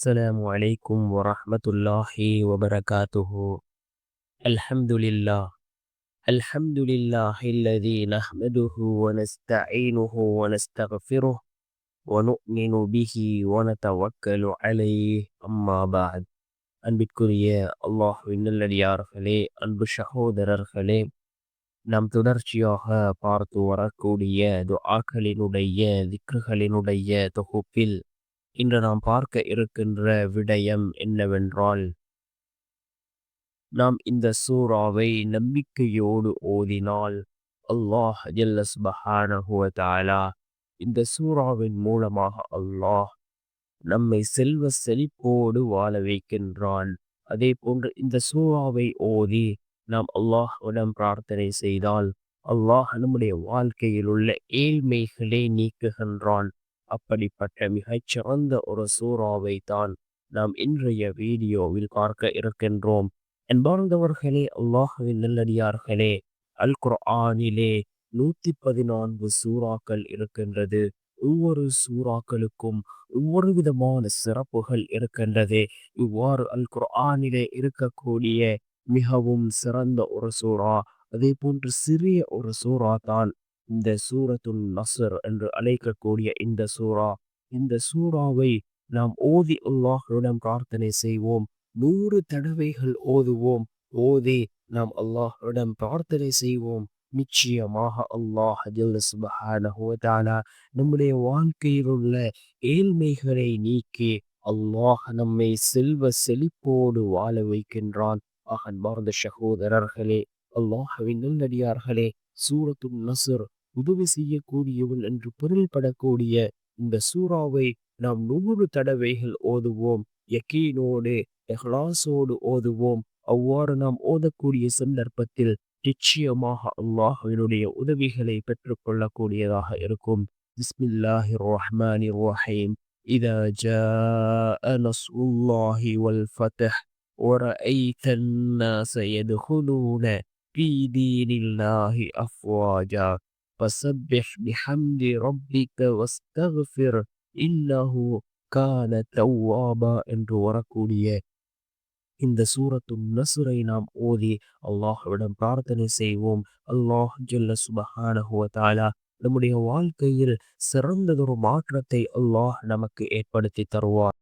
السلام عليكم ورحمة الله وبركاته الحمد لله الحمد لله الذي نحمده ونستعينه ونستغفره ونؤمن به ونتوكل عليه أما بعد அன்பிற்குரிய அல்லாஹுவின் நல்லடியார்களே அன்பு சகோதரர்களே நாம் தொடர்ச்சியாக பார்த்து வரக்கூடிய துஆக்களினுடைய திக்ருகளினுடைய தொகுப்பில் இன்று நாம் பார்க்க இருக்கின்ற விடயம் என்னவென்றால் நாம் இந்த சூறாவை நம்பிக்கையோடு ஓதினால் அல்லாஹ் ஜல்லஸ்பஹானஹுவ இந்த சூறாவின் மூலமாக அல்லாஹ் நம்மை செல்வ செழிப்போடு வாழ வைக்கின்றான். அதே போன்று இந்த சூறாவை ஓதி நாம் அல்லாஹ்விடம் பிரார்த்தனை செய்தால் அல்லாஹ் நம்முடைய வாழ்க்கையில் உள்ள ஏழ்மைகளை நீக்குகின்றான். அப்படிப்பட்ட மிகச்சிறந்த ஒரு சூறாவை தான் நாம் இன்றைய வீடியோவில் பார்க்க இருக்கின்றோம். என்பார்ந்தவர்களே அல்லாஹுவின் நல்லடியார்களே அல் குர்ஆனிலே நூத்தி பதினான்கு சூறாக்கள் இருக்கின்றது. ஒவ்வொரு சூறாக்களுக்கும் ஒவ்வொரு விதமான சிறப்புகள் இருக்கின்றது. இவ்வாறு அல் குர்ஆனிலே இருக்கக்கூடிய மிகவும் சிறந்த ஒரு சூறா அதே போன்று சிறிய ஒரு சூறா தான் இந்த சூரத்துல் நசர் என்று அழைக்கக்கூடிய இந்த சூறா. இந்த சூறாவை நாம் ஓதி அல்லாஹுடன் பிரார்த்தனை செய்வோம். நூறு தடவைகள் ஓதுவோம். ஓதி நாம் அல்லாஹுடன் பிரார்த்தனை செய்வோம். நிச்சயமாக அல்லாஹ் நம்முடைய வாழ்க்கையில் உள்ள ஏழ்மைகளை நீக்கி அல்லாஹ் நம்மை செல்வ செழிப்போடு வாழ வைக்கின்றான். அன்பார்ந்த சகோதரர்களே அல்லாஹவின் நல்லடியார்களே சூரத்து நசுர் உதவி செய்யக்கூடியவன் என்று பொருள்படக்கூடிய இந்த சூறாவை நாம் நூறு தடவைகள் ஓதுவோம் யக்கீனோடு எஹ்லாசோடு ஓதுவோம் அவ்வாறு நாம் ஓதக்கூடிய சந்தர்ப்பத்தில் நிச்சயமாக அல்லாஹினுடைய உதவிகளை பெற்றுக்கொள்ளக்கூடியதாக இருக்கும் பிஸ்மில்லாஹி ரஹ்மானி ரஹீம் إذا جاء نصر الله والفتح ورأيت الناس يدخلون في دين الله أفواجا ஃபசப்பிஹ் பிஹம்தி ரப்பிக வஸ்தஃபிர் இன்னஹு கான தவ்வாபா என்று வரக்கூடிய இந்த சூரத்தும் நசுரை நாம் ஓதி அல்லாஹ்விடம் பிரார்த்தனை செய்வோம். அல்லாஹ் ஜல்ல சுபஹானஹுவ நம்முடைய வாழ்க்கையில் சிறந்ததொரு மாற்றத்தை அல்லாஹ் நமக்கு ஏற்படுத்தி தருவார்.